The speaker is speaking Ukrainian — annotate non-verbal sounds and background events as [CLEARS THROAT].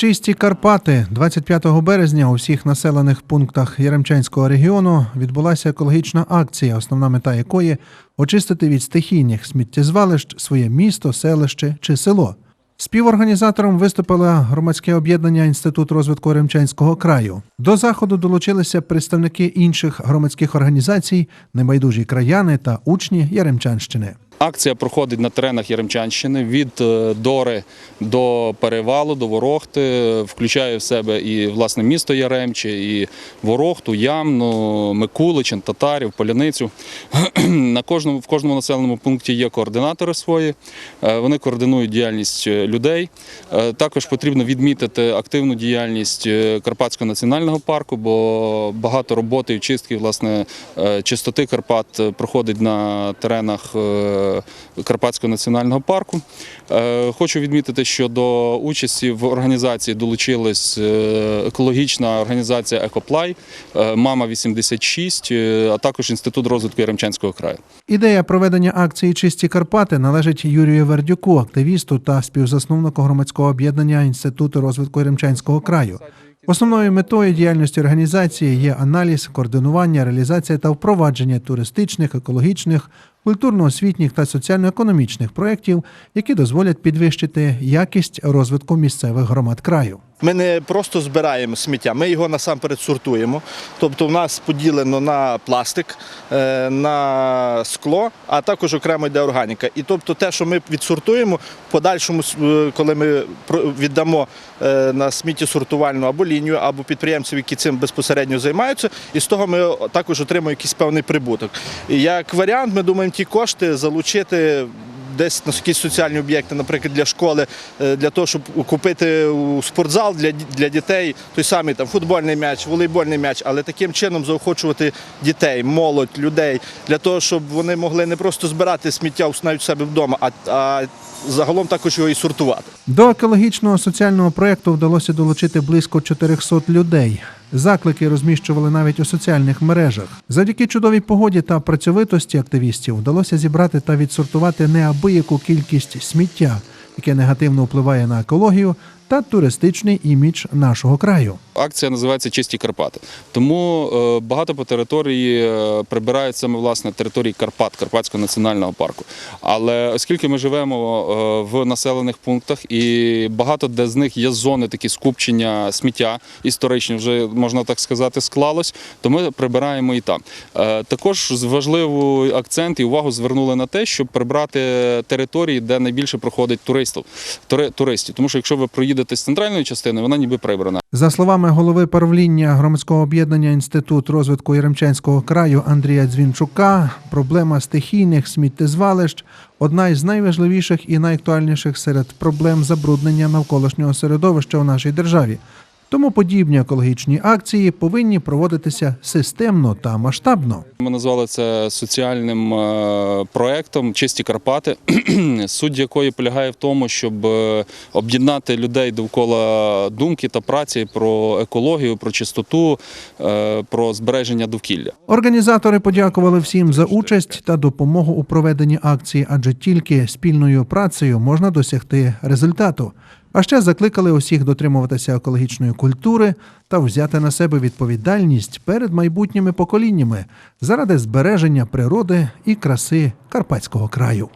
Чисті Карпати 25 березня у всіх населених пунктах Яремчанського регіону відбулася екологічна акція, основна мета якої очистити від стихійних сміттєзвалищ своє місто, селище чи село. Співорганізатором виступило громадське об'єднання Інститут розвитку Яремчанського краю. До заходу долучилися представники інших громадських організацій, небайдужі краяни та учні Яремчанщини. Акція проходить на теренах Яремчанщини від е, Дори до Перевалу, до Ворохти, включає в себе і власне місто Яремче, і Ворохту, Ямну, Микуличин, Татарів, Поляницю. [CLEARS THROAT] На кожному в кожному населеному пункті є координатори свої. е, Вони координують діяльність е, людей. Також потрібно відмітити активну діяльність Карпатського національного парку, бо багато роботи і чистки власне чистоти Карпат проходить на теренах. Е, Карпатського національного парку. Е, Хочу відмітити, що до участі в організації долучилась е, екологічна організація Екоплай, Мама 86, е, а також Інститут розвитку Яремчанського краю. Ідея проведення акції Чисті Карпати належить Юрію Вердюку, активісту та співзасновнику громадського об'єднання Інституту розвитку Ремчанського краю. Основною метою діяльності організації є аналіз, координування, реалізація та впровадження туристичних, екологічних, культурно-освітніх та соціально-економічних проєктів, які дозволять підвищити якість розвитку місцевих громад краю. Ми не просто збираємо сміття, ми його насамперед сортуємо. Тобто в нас поділено на пластик, е, на скло, а також окремо йде органіка. І тобто те, що ми відсортуємо, в подальшому, е, коли ми віддамо е, на сміттєсортувальну або лінію, або підприємців, які цим безпосередньо займаються, і з того ми також отримуємо якийсь певний прибуток. Як варіант, ми думаємо ті кошти залучити. Десь на якісь соціальні об'єкти, наприклад, для школи, е, для того, щоб купити спортзал для, для дітей той самий там футбольний м'яч, волейбольний м'яч, але таким чином заохочувати дітей, молодь, людей для того, щоб вони могли не просто збирати сміття навіть у себе вдома, а, а загалом також його і сортувати. До екологічного соціального проєкту вдалося долучити близько 400 людей. Заклики розміщували навіть у соціальних мережах. Завдяки чудовій погоді та працьовитості активістів вдалося зібрати та відсортувати неабияку кількість сміття, яке негативно впливає на екологію та туристичний імідж нашого краю. Акція називається Чисті Карпати. Тому е, багато по території е, прибирають саме власне території Карпат, Карпатського національного парку. Але оскільки ми живемо е, в населених пунктах і багато де з них є зони такі скупчення сміття історичні, вже можна так сказати, склалось, то ми прибираємо і там. Також важливий акцент і увагу звернули на те, щоб прибрати території, де найбільше проходить туристів, туристів. Тому що якщо ви проїдете з центральної частини, вона ніби прибрана. За словами голови правління громадського об'єднання Інститут розвитку Яремчанського краю Андрія Дзвінчука, проблема стихійних сміттєзвалищ одна із найважливіших і найактуальніших серед проблем забруднення навколишнього середовища у нашій державі. Тому подібні екологічні акції повинні проводитися системно та масштабно. Ми назвали це соціальним е, проектом Чисті Карпати, [CLEARS THROAT] суть якої полягає в тому, щоб е, об'єднати людей довкола думки та праці про екологію, про чистоту, е, про збереження довкілля. Організатори подякували всім за участь та допомогу у проведенні акції, адже тільки спільною працею можна досягти результату. А ще закликали усіх дотримуватися екологічної культури та взяти на себе відповідальність перед майбутніми поколіннями заради збереження природи і краси карпатського краю.